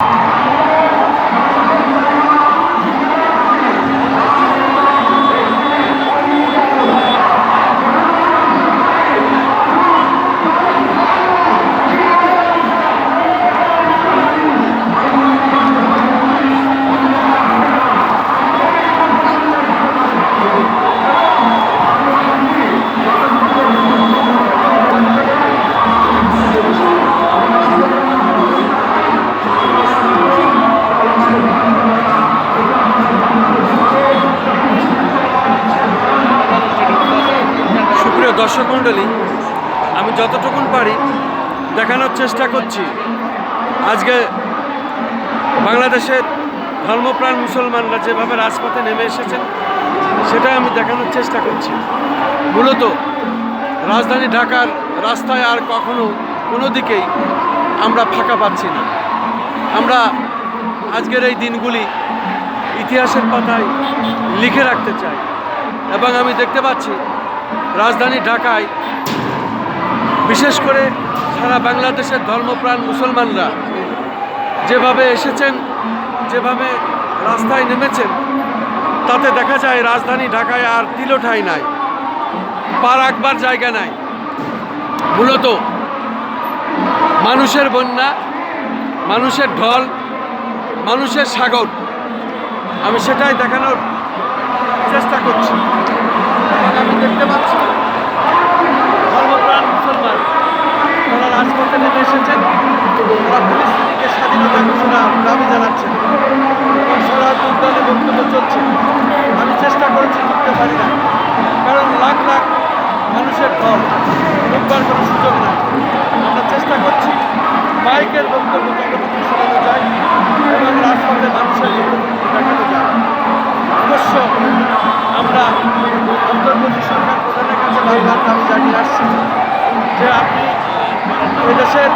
you. দর্শক মণ্ডলী, আমি যতটুকুন পারি দেখানোর চেষ্টা করছি। আজকে বাংলাদেশের ধর্মপ্রাণ মুসলমানরা যেভাবে রাজপথে নেমে এসেছেন সেটা আমি দেখানোর চেষ্টা করছি। মূলত রাজধানী ঢাকার রাস্তায় আর কখনো কোনো দিকেই আমরা ফাঁকা পাচ্ছি না। আমরা আজকের এই দিনগুলি ইতিহাসের পাতায় লিখে রাখতে চাই। এবং আমি দেখতে পাচ্ছি রাজধানী ঢাকায়। বিশেষ করে সারা বাংলাদেশের ধর্মপ্রাণ মুসলমানরা যেভাবে এসেছেন, যেভাবে রাস্তায় নেমেছেন, তাতে দেখা যায় রাজধানী ঢাকায় আর তিলোঠাই নাই, পা রাখবার জায়গা নাই। মূলত মানুষের বন্যা, মানুষের ঢল, মানুষের সাগর। আমি সেটাই দেখানোর চেষ্টা করছি এবং আমি দেখতে পাচ্ছি ধর্মপ্রাণ মুসলমান তারা রাজপথে নেমে এসেছেন তারা পরিস্থিতিকে স্বাধীনতা ঘোষণা দাবি জানাচ্ছেন এবং সরহদ উদ্যানে চলছে আমি চেষ্টা করেছি করতে পারি না। কারণ লাখ লাখ মানুষের ঢল রোববার কোনো সুযোগ নাই। আমরা চেষ্টা করছি বাইকের বক্তব্য যতটুকু শোনানো যায় এবং রাজপথে মানুষের বক্তব্য দেখানো যায়। অবশ্য আমরা অন্তর্বর্তী সরকার প্রধানের কাছে বারবার দাবি জানিয়ে আসছি যে আপনি এদেশের